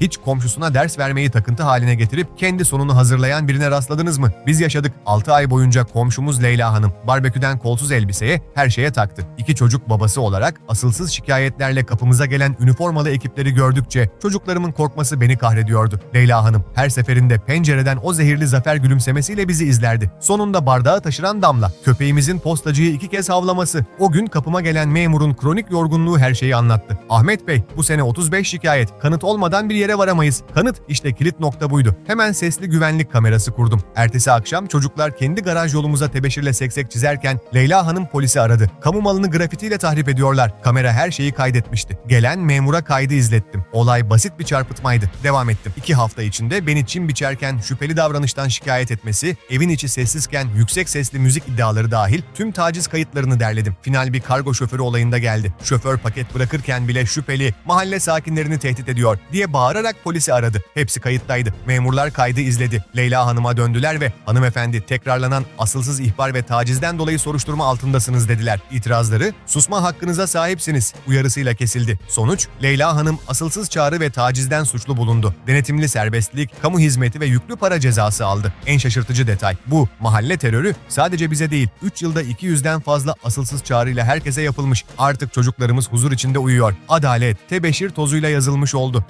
Hiç komşusuna ders vermeyi takıntı haline getirip kendi sonunu hazırlayan birine rastladınız mı? Biz yaşadık. 6 ay boyunca komşumuz Leyla Hanım barbeküden kolsuz elbiseye her şeye taktı. İki çocuk babası olarak asılsız şikayetlerle kapımıza gelen üniformalı ekipleri gördükçe çocuklarımın korkması beni kahrediyordu. Leyla Hanım her seferinde pencereden o zehirli zafer gülümsemesiyle bizi izlerdi. Sonunda bardağı taşıran damla, köpeğimizin postacıyı iki kez havlaması, o gün kapıma gelen memurun kronik yorgunluğu her şeyi anlattı. Ahmet Bey, bu sene 35 şikayet, kanıt olmadan bir yere varamayız. Kanıt, işte kilit nokta buydu. Hemen sesli güvenlik kamerası kurdum. Ertesi akşam çocuklar kendi garaj yolumuza tebeşirle seksek çizerken Leyla Hanım polisi aradı. Kamu malını grafitiyle tahrip ediyorlar. Kamera her şeyi kaydetmişti. Gelen memura kaydı izlettim. Olay basit bir çarpıtmaydı. Devam ettim. İki hafta içinde beni çim biçerken şüpheli davranıştan şikayet etmesi, evin içi sessizken yüksek sesli müzik iddiaları dahil tüm taciz kayıtlarını derledim. Final bir kargo şoförü olayında geldi. Şoför paket bırakırken bile şüpheli, mahalle sakinlerini tehdit ediyor diye bağırarak polisi aradı. Hepsi kayıttaydı. Memurlar kaydı izledi. Leyla Hanım'a döndüler ve hanımefendi tekrarlanan asılsız ihbar ve tacizden dolayı soruşturma altındasınız dediler. İtirazları susma hakkınıza sahipsiniz uyarısıyla kesildi. Sonuç Leyla Hanım asılsız çağrı ve tacizden suçlu bulundu. Denetimli serbestlik, kamu hizmeti ve yüklü para cezası aldı. En şaşırtıcı detay bu. Mahalle terörü sadece bize değil 3 yılda 200'den fazla asılsız çağrıyla herkese yapılmış. Artık çocuklarımız huzur içinde uyuyor. Adalet tebeşir tozuyla yazılmış oldu.